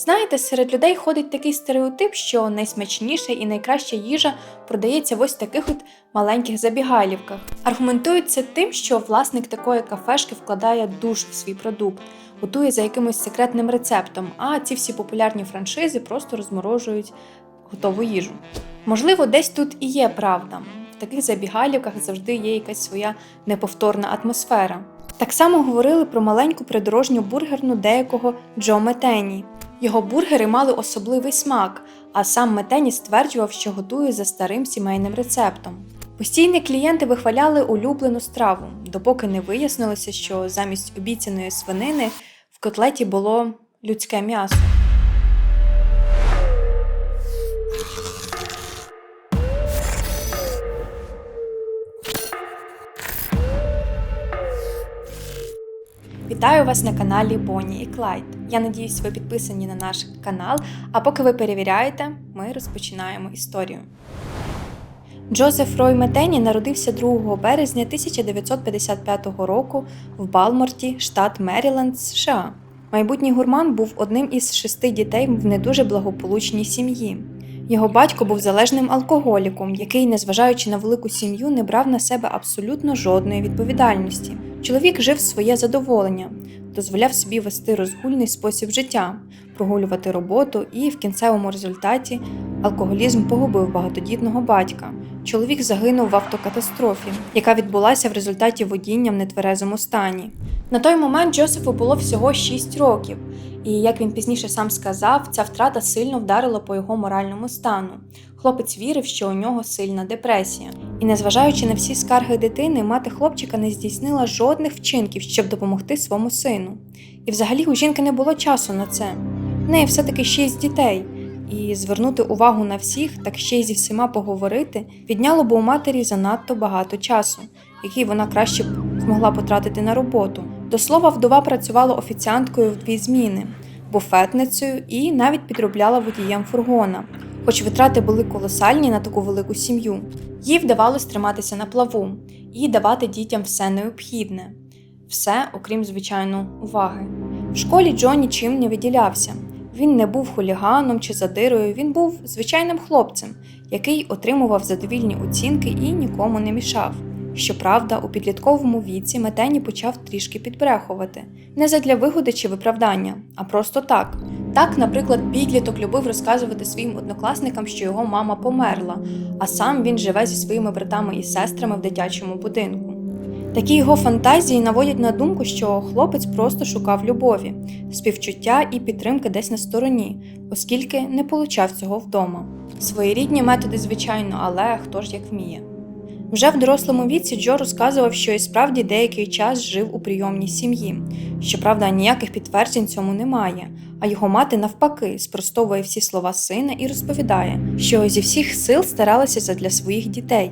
Знаєте, серед людей ходить такий стереотип, що найсмачніша і найкраща їжа продається в ось таких от маленьких забігайлівках. Аргументують тим, що власник такої кафешки вкладає душу в свій продукт, готує за якимось секретним рецептом, а ці всі популярні франшизи просто розморожують готову їжу. Можливо, десь тут і є правда. В таких забігайлівках завжди є якась своя неповторна атмосфера. Так само говорили про маленьку придорожню бургерну деякого Джо Метені. Його бургери мали особливий смак, а сам Метені стверджував, що готує за старим сімейним рецептом. Постійні клієнти вихваляли улюблену страву, допоки не вияснилося, що замість обіцяної свинини в котлеті було людське м'ясо. Вітаю вас на каналі Бонні і Клайд. Я надіюсь, ви підписані на наш канал. А поки ви перевіряєте, ми розпочинаємо історію. Джозеф Рой Метені народився 2 березня 1955 року в Балморті, штат Меріленд, США. Майбутній гурман був одним із шести дітей в не дуже благополучній сім'ї. Його батько був залежним алкоголіком, який, незважаючи на велику сім'ю, не брав на себе абсолютно жодної відповідальності. Чоловік жив своє задоволення, дозволяв собі вести розгульний спосіб життя, прогулювати роботу, і в кінцевому результаті алкоголізм погубив багатодітного батька. Чоловік загинув в автокатастрофі, яка відбулася в результаті водіння в нетверезому стані. На той момент Джозефу було всього 6 років, і як він пізніше сам сказав, ця втрата сильно вдарила по його моральному стану. Хлопець вірив, що у нього сильна депресія. І незважаючи на всі скарги дитини, мати хлопчика не здійснила жодних вчинків, щоб допомогти своєму сину. І взагалі у жінки не було часу на це. В неї все-таки шість дітей, і звернути увагу на всіх, так ще й зі всіма поговорити, відняло б у матері занадто багато часу, який вона краще б змогла потратити на роботу. До слова, вдова працювала офіціанткою в дві зміни, буфетницею і навіть підробляла водієм фургона. Хоч витрати були колосальні на таку велику сім'ю, їй вдавалось триматися на плаву і давати дітям все необхідне, все, окрім звичайно, уваги. В школі Джо нічим не виділявся. Він не був хуліганом чи задирою, він був звичайним хлопцем, який отримував задовільні оцінки і нікому не мішав. Щоправда, у підлітковому віці Метені почав трішки підбрехувати не задля вигоди чи виправдання, а просто так. Так, наприклад, підліток любив розказувати своїм однокласникам, що його мама померла, а сам він живе зі своїми братами і сестрами в дитячому будинку. Такі його фантазії наводять на думку, що хлопець просто шукав любові, співчуття і підтримки десь на стороні, оскільки не получав цього вдома. Своєрідні методи, звичайно, але хто ж як вміє. Вже в дорослому віці Джо розказував, що і справді деякий час жив у прийомній сім'ї. Щоправда, ніяких підтверджень цьому немає, а його мати навпаки спростовує всі слова сина і розповідає, що зі всіх сил старалася задля своїх дітей.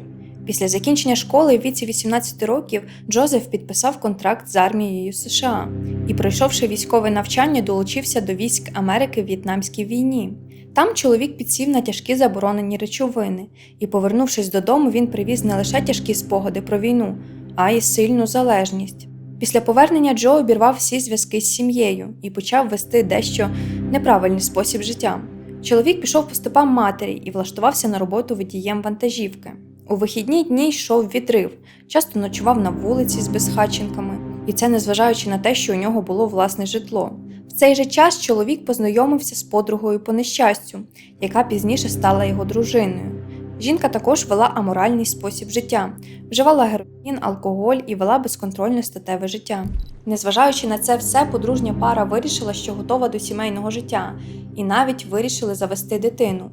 Після закінчення школи в віці 18 років Джозеф підписав контракт з армією США і, пройшовши військове навчання, долучився до військ Америки в В'єтнамській війні. Там чоловік підсів на тяжкі заборонені речовини, і, повернувшись додому, він привіз не лише тяжкі спогади про війну, а й сильну залежність. Після повернення Джо обірвав всі зв'язки з сім'єю і почав вести дещо неправильний спосіб життя. Чоловік пішов по стопам матері і влаштувався на роботу водієм вантажівки. У вихідні дні йшов відрив, часто ночував на вулиці з безхатченками, і це незважаючи на те, що у нього було власне житло. В цей же час чоловік познайомився з подругою по нещастю, яка пізніше стала його дружиною. Жінка також вела аморальний спосіб життя, вживала героїн, алкоголь і вела безконтрольне статеве життя. Незважаючи на це все, подружня пара вирішила, що готова до сімейного життя, і навіть вирішили завести дитину.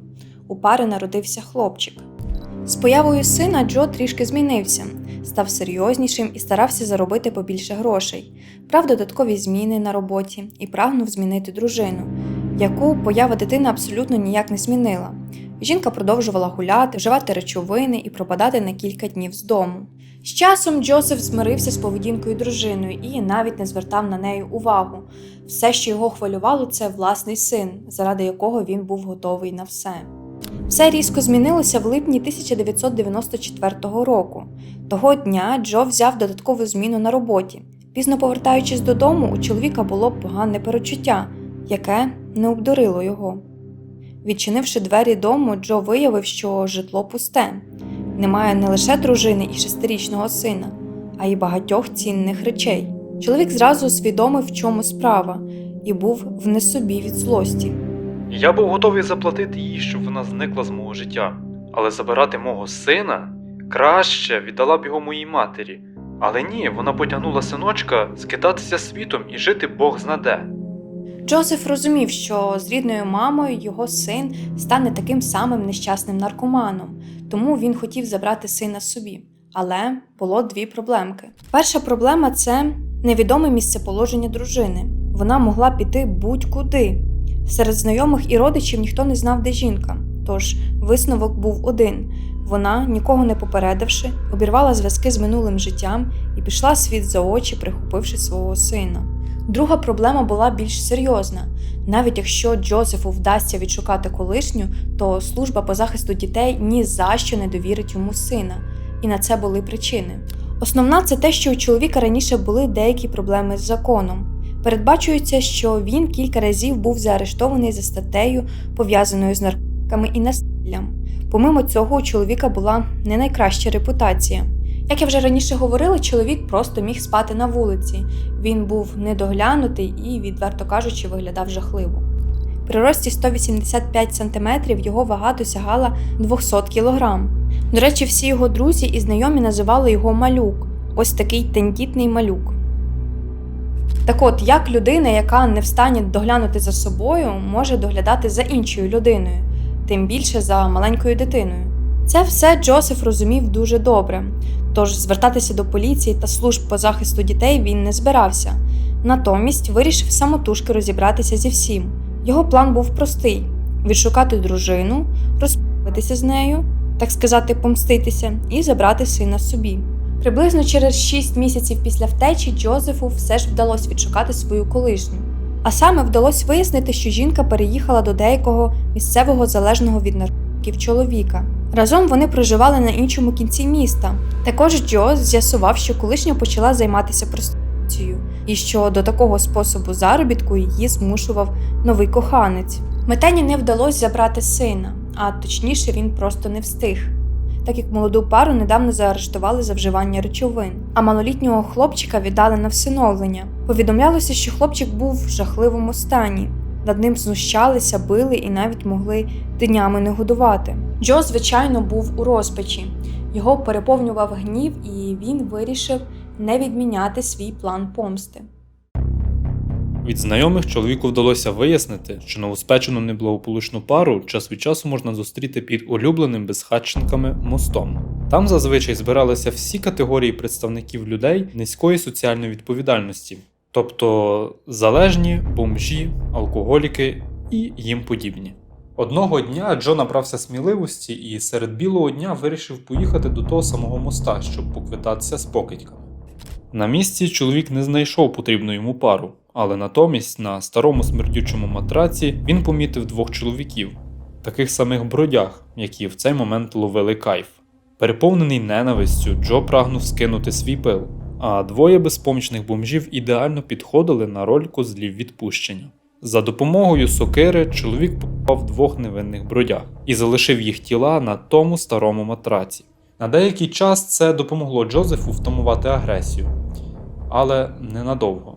У пари народився хлопчик. З появою сина Джо трішки змінився, став серйознішим і старався заробити побільше грошей, брав додаткові зміни на роботі і прагнув змінити дружину, яку поява дитини абсолютно ніяк не змінила. Жінка продовжувала гуляти, вживати речовини і пропадати на кілька днів з дому. З часом Джозеф змирився з поведінкою дружиною і навіть не звертав на неї увагу. Все, що його хвилювало, це власний син, заради якого він був готовий на все. Все різко змінилося в липні 1994 року. Того дня Джо взяв додаткову зміну на роботі. Пізно повертаючись додому, у чоловіка було погане перечуття, яке не обдурило його. Відчинивши двері дому, Джо виявив, що житло пусте. Немає не лише дружини і шестирічного сина, а й багатьох цінних речей. Чоловік зразу усвідомив, в чому справа, і був в несобі від злості. Я був готовий заплатити їй, щоб вона зникла з мого життя, але забирати мого сина краще віддала б його моїй матері. Але ні, вона потягнула синочка скитатися світом і жити Бог знаде. Джозеф розумів, що з рідною мамою його син стане таким самим нещасним наркоманом, тому він хотів забрати сина собі. Але було дві проблемки. Перша проблема це невідоме місцеположення дружини. Вона могла піти будь-куди. Серед знайомих і родичів ніхто не знав, де жінка. Тож висновок був один: вона, нікого не попередивши, обірвала зв'язки з минулим життям і пішла світ за очі, прихопивши свого сина. Друга проблема була більш серйозна. Навіть якщо Джозефу вдасться відшукати колишню, то служба по захисту дітей ні за що не довірить йому сина, і на це були причини. Основна це те, що у чоловіка раніше були деякі проблеми з законом. Передбачується, що він кілька разів був заарештований за статтею, пов'язаною з наркотиками і насиллям. Помимо цього, у чоловіка була не найкраща репутація. Як я вже раніше говорила, чоловік просто міг спати на вулиці. Він був недоглянутий і, відверто кажучи, виглядав жахливо. При рості 185 см його вага досягала 200 кг. До речі, всі його друзі і знайомі називали його малюк ось такий тендітний малюк. Так от, як людина, яка не встані доглянути за собою, може доглядати за іншою людиною, тим більше за маленькою дитиною. Це все Джозеф розумів дуже добре, тож звертатися до поліції та служб по захисту дітей він не збирався. Натомість вирішив самотужки розібратися зі всім. Його план був простий: відшукати дружину, розправитися з нею, так сказати, помститися і забрати сина собі. Приблизно через 6 місяців після втечі Джозефу все ж вдалося відшукати свою колишню. А саме вдалося вияснити, що жінка переїхала до деякого місцевого залежного від наркотиків чоловіка. Разом вони проживали на іншому кінці міста. Також Джо з'ясував, що колишня почала займатися проституцією, і що до такого способу заробітку її змушував новий коханець. Метені не вдалося забрати сина, а точніше він просто не встиг. Так як молоду пару недавно заарештували за вживання речовин, а малолітнього хлопчика віддали на всиновлення. Повідомлялося, що хлопчик був в жахливому стані. Над ним знущалися, били і навіть могли днями не годувати. Джо, звичайно, був у розпачі. Його переповнював гнів, і він вирішив не відміняти свій план помсти. Від знайомих чоловіку вдалося вияснити, що новоспечену неблагополучну пару час від часу можна зустріти під улюбленим безхатченками мостом. Там зазвичай збиралися всі категорії представників людей низької соціальної відповідальності, тобто залежні, бомжі, алкоголіки і їм подібні. Одного дня Джо набрався сміливості і серед білого дня вирішив поїхати до того самого моста, щоб поквитатися з покидьками. На місці чоловік не знайшов потрібну йому пару, але натомість на старому смердючому матраці він помітив двох чоловіків, таких самих бродяг, які в цей момент ловили кайф. Переповнений ненавистю, Джо прагнув скинути свій пил, а двоє безпомічних бомжів ідеально підходили на роль козлів відпущення. За допомогою сокири чоловік попав двох невинних бродяг і залишив їх тіла на тому старому матраці. На деякий час це допомогло Джозефу втамувати агресію, але ненадовго.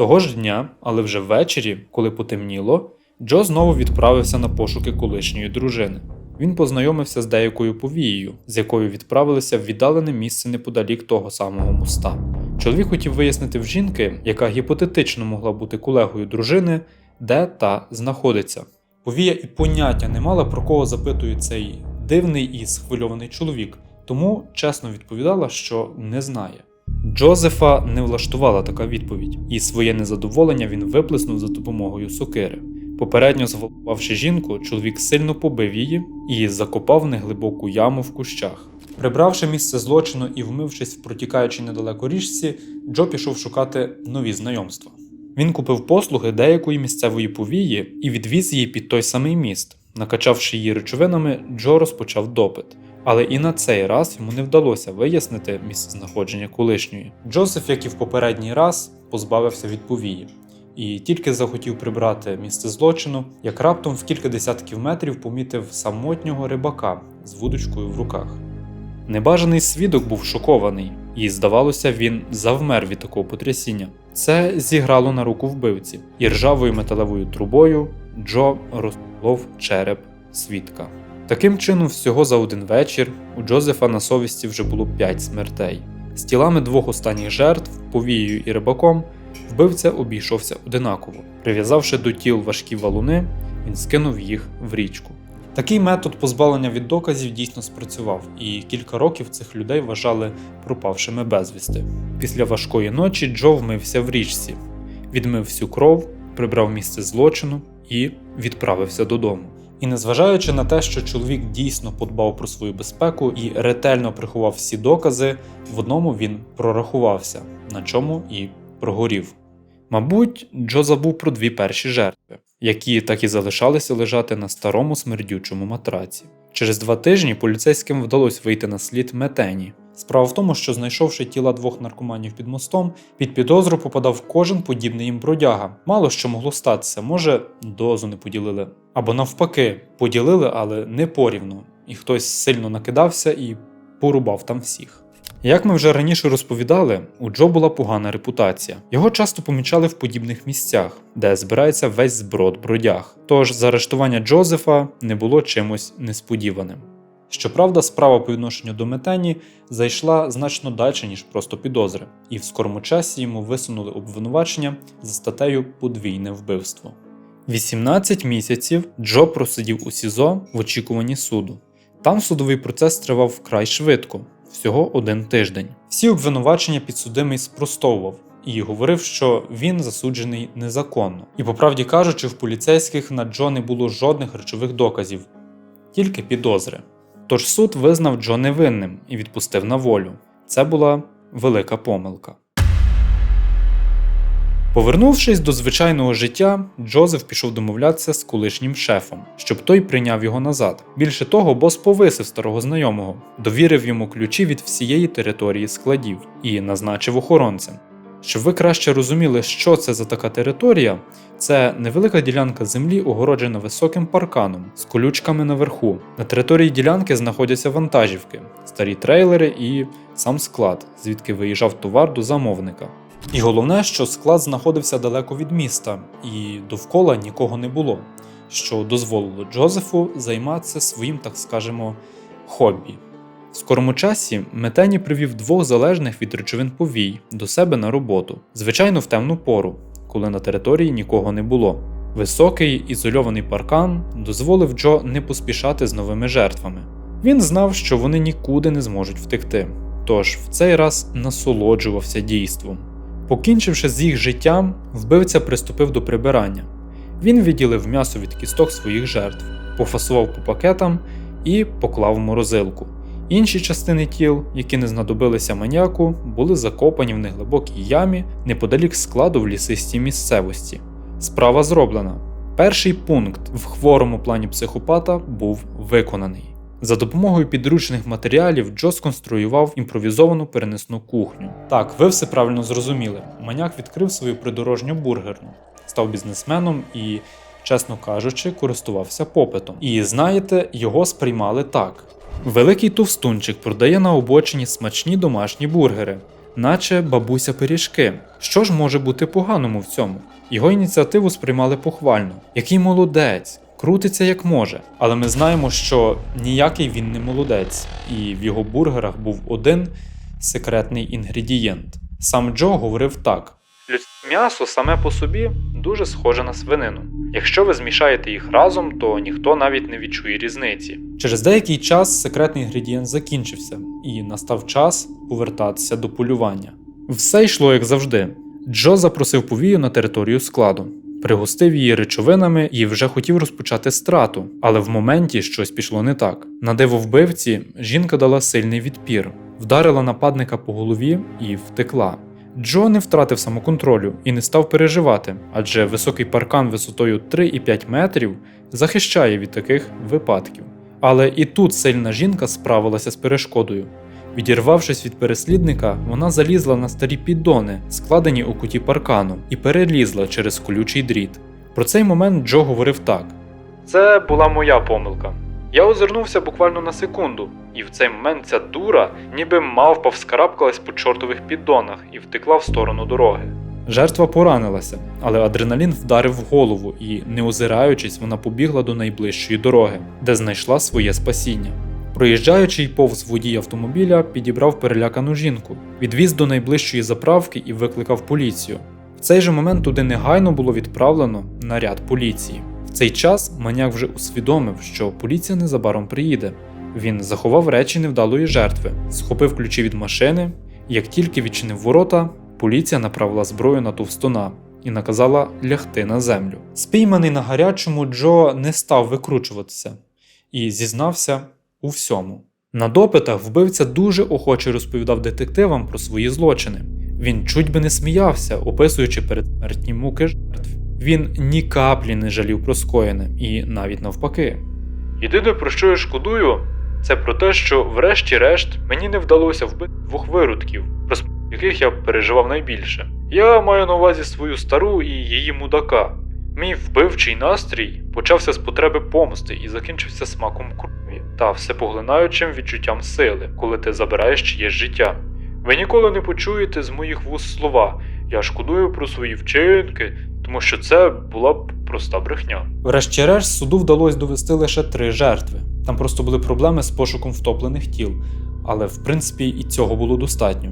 Того ж дня, але вже ввечері, коли потемніло, Джо знову відправився на пошуки колишньої дружини. Він познайомився з деякою повією, з якою відправилися в віддалене місце неподалік того самого моста. Чоловік хотів вияснити в жінки, яка гіпотетично могла бути колегою дружини, де та знаходиться. Повія і поняття не мала про кого запитує цей дивний і схвильований чоловік, тому чесно відповідала, що не знає. Джозефа не влаштувала така відповідь, і своє незадоволення він виплеснув за допомогою сокири. Попередньо зґвалтувавши жінку, чоловік сильно побив її і закопав неглибоку яму в кущах. Прибравши місце злочину і вмившись в протікаючій недалеко річці, Джо пішов шукати нові знайомства. Він купив послуги деякої місцевої повії і відвіз її під той самий міст. Накачавши її речовинами, Джо розпочав допит. Але і на цей раз йому не вдалося вияснити місце знаходження колишньої. Джозеф, як і в попередній раз, позбавився від повії. і тільки захотів прибрати місце злочину, як раптом в кілька десятків метрів помітив самотнього рибака з вудочкою в руках. Небажаний свідок був шокований, і, здавалося, він завмер від такого потрясіння. Це зіграло на руку вбивці, і ржавою металевою трубою Джо розколов череп свідка. Таким чином, всього за один вечір у Джозефа на совісті вже було п'ять смертей. З тілами двох останніх жертв, повією і рибаком, вбивця обійшовся одинаково. Прив'язавши до тіл важкі валуни, він скинув їх в річку. Такий метод позбавлення від доказів дійсно спрацював, і кілька років цих людей вважали пропавшими безвісти. Після важкої ночі Джо вмився в річці, відмив всю кров, прибрав місце злочину і відправився додому. І незважаючи на те, що чоловік дійсно подбав про свою безпеку і ретельно приховав всі докази, в одному він прорахувався, на чому і прогорів. Мабуть, Джо забув про дві перші жертви, які так і залишалися лежати на старому смердючому матраці. Через два тижні поліцейським вдалося вийти на слід метені. Справа в тому, що знайшовши тіла двох наркоманів під мостом, під підозру попадав кожен подібний їм бродяга. Мало що могло статися, може, дозу не поділили. Або навпаки, поділили, але не порівну, і хтось сильно накидався і порубав там всіх. Як ми вже раніше розповідали, у Джо була погана репутація. Його часто помічали в подібних місцях, де збирається весь зброд бродяг. Тож заарештування Джозефа не було чимось несподіваним. Щоправда, справа по відношенню до Метені зайшла значно далі, ніж просто підозри, і в скорому часі йому висунули обвинувачення за статтею подвійне вбивство. 18 місяців Джо просидів у СІЗО в очікуванні суду. Там судовий процес тривав вкрай швидко, всього один тиждень. Всі обвинувачення підсудимий спростовував і говорив, що він засуджений незаконно. І по правді кажучи, в поліцейських на Джо не було жодних речових доказів, тільки підозри. Тож суд визнав Джо невинним і відпустив на волю. Це була велика помилка. Повернувшись до звичайного життя, Джозеф пішов домовлятися з колишнім шефом, щоб той прийняв його назад. Більше того, бос повисив старого знайомого, довірив йому ключі від всієї території складів і назначив охоронцем. Щоб ви краще розуміли, що це за така територія, це невелика ділянка землі, огороджена високим парканом з колючками наверху. На території ділянки знаходяться вантажівки, старі трейлери і сам склад, звідки виїжджав товар до замовника. І головне, що склад знаходився далеко від міста, і довкола нікого не було, що дозволило Джозефу займатися своїм, так скажемо, хобі. В скорому часі Метені привів двох залежних від речовин повій до себе на роботу, звичайно, в темну пору, коли на території нікого не було. Високий ізольований паркан дозволив Джо не поспішати з новими жертвами. Він знав, що вони нікуди не зможуть втекти, тож в цей раз насолоджувався дійством. Покінчивши з їх життям, вбивця приступив до прибирання. Він відділив м'ясо від кісток своїх жертв, пофасував по пакетам і поклав в морозилку. Інші частини тіл, які не знадобилися маніяку, були закопані в неглибокій ямі неподалік складу в лісистій місцевості. Справа зроблена. Перший пункт в хворому плані психопата був виконаний. За допомогою підручних матеріалів Джо сконструював імпровізовану перенесну кухню. Так, ви все правильно зрозуміли. Маняк відкрив свою придорожню бургерну, став бізнесменом і, чесно кажучи, користувався попитом. І знаєте, його сприймали так. Великий товстунчик продає на обочині смачні домашні бургери, наче бабуся пиріжки. Що ж може бути поганому в цьому? Його ініціативу сприймали похвально. Який молодець, крутиться як може. Але ми знаємо, що ніякий він не молодець, і в його бургерах був один секретний інгредієнт. Сам Джо говорив так: м'ясо саме по собі дуже схоже на свинину. Якщо ви змішаєте їх разом, то ніхто навіть не відчує різниці. Через деякий час секретний інгредієнт закінчився, і настав час повертатися до полювання. Все йшло як завжди. Джо запросив повію на територію складу, пригостив її речовинами і вже хотів розпочати страту, але в моменті щось пішло не так. На диво вбивці жінка дала сильний відпір, вдарила нападника по голові і втекла. Джо не втратив самоконтролю і не став переживати, адже високий паркан висотою 3,5 метрів захищає від таких випадків. Але і тут сильна жінка справилася з перешкодою. Відірвавшись від переслідника, вона залізла на старі піддони, складені у куті паркану, і перелізла через колючий дріт. Про цей момент Джо говорив так: Це була моя помилка. Я озирнувся буквально на секунду, і в цей момент ця дура, ніби мавпа вскарабкалась по чортових піддонах і втекла в сторону дороги. Жертва поранилася, але адреналін вдарив в голову, і, не озираючись, вона побігла до найближчої дороги, де знайшла своє спасіння. Проїжджаючий повз водій автомобіля, підібрав перелякану жінку, відвіз до найближчої заправки і викликав поліцію. В цей же момент туди негайно було відправлено наряд поліції. В цей час маняк вже усвідомив, що поліція незабаром приїде. Він заховав речі невдалої жертви, схопив ключі від машини, як тільки відчинив ворота, поліція направила зброю на товстуна і наказала лягти на землю. Спійманий на гарячому, Джо не став викручуватися і зізнався у всьому. На допитах вбивця дуже охоче розповідав детективам про свої злочини. Він чуть би не сміявся, описуючи передсмертні муки жертв. Він ні каплі не жалів про скоєне, і навіть навпаки. Єдине, про що я шкодую, це про те, що, врешті-решт, мені не вдалося вбити двох виродків, про яких я переживав найбільше. Я маю на увазі свою стару і її мудака. Мій вбивчий настрій почався з потреби помсти і закінчився смаком крові та всепоглинаючим відчуттям сили, коли ти забираєш чиєсь життя. Ви ніколи не почуєте з моїх вуст слова Я шкодую про свої вчинки, тому що це була б проста брехня. Врешті-решт суду вдалося довести лише три жертви. Там просто були проблеми з пошуком втоплених тіл, але в принципі і цього було достатньо.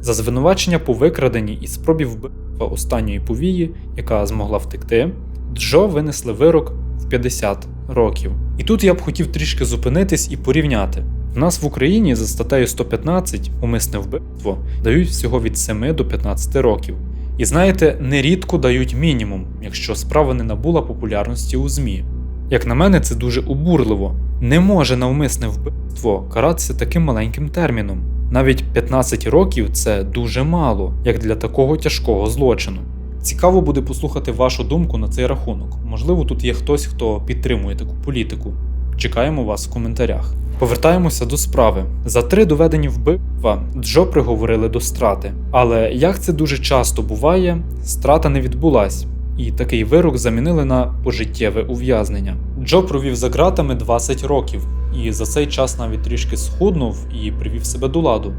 За звинувачення по викраденні і спробі вбивства останньої повії, яка змогла втекти, Джо винесли вирок в 50 років. І тут я б хотів трішки зупинитись і порівняти. В нас в Україні за статтею 115 умисне вбивство дають всього від 7 до 15 років. І знаєте, нерідко дають мінімум, якщо справа не набула популярності у ЗМІ. Як на мене, це дуже обурливо. Не може навмисне вбивство каратися таким маленьким терміном. Навіть 15 років це дуже мало, як для такого тяжкого злочину. Цікаво буде послухати вашу думку на цей рахунок. Можливо, тут є хтось, хто підтримує таку політику. Чекаємо вас в коментарях. Повертаємося до справи. За три доведені вбивства Джо приговорили до страти. Але як це дуже часто буває, страта не відбулась, і такий вирок замінили на пожиттєве ув'язнення. Джо провів за ґратами 20 років, і за цей час навіть трішки схуднув і привів себе до ладу.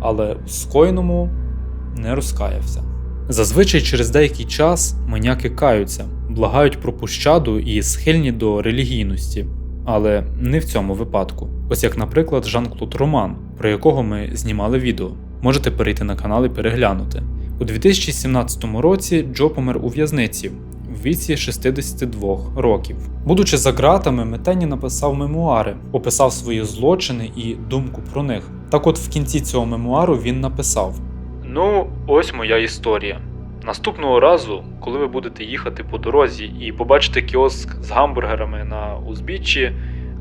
Але у скоєному не розкаявся. Зазвичай через деякий час маняки каються, благають про пощаду і схильні до релігійності, але не в цьому випадку. Ось як, наприклад, Жан-Клод Роман, про якого ми знімали відео. Можете перейти на канал і переглянути. У 2017 році Джо помер у в'язниці в віці 62 років. Будучи за ґратами, Метені написав мемуари, описав свої злочини і думку про них. Так от в кінці цього мемуару він написав: Ну, ось моя історія. Наступного разу, коли ви будете їхати по дорозі і побачите кіоск з гамбургерами на узбіччі,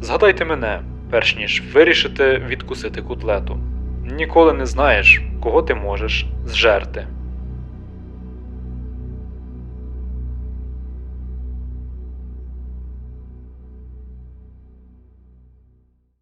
згадайте мене, перш ніж вирішите відкусити котлету. Ніколи не знаєш, кого ти можеш зжерти.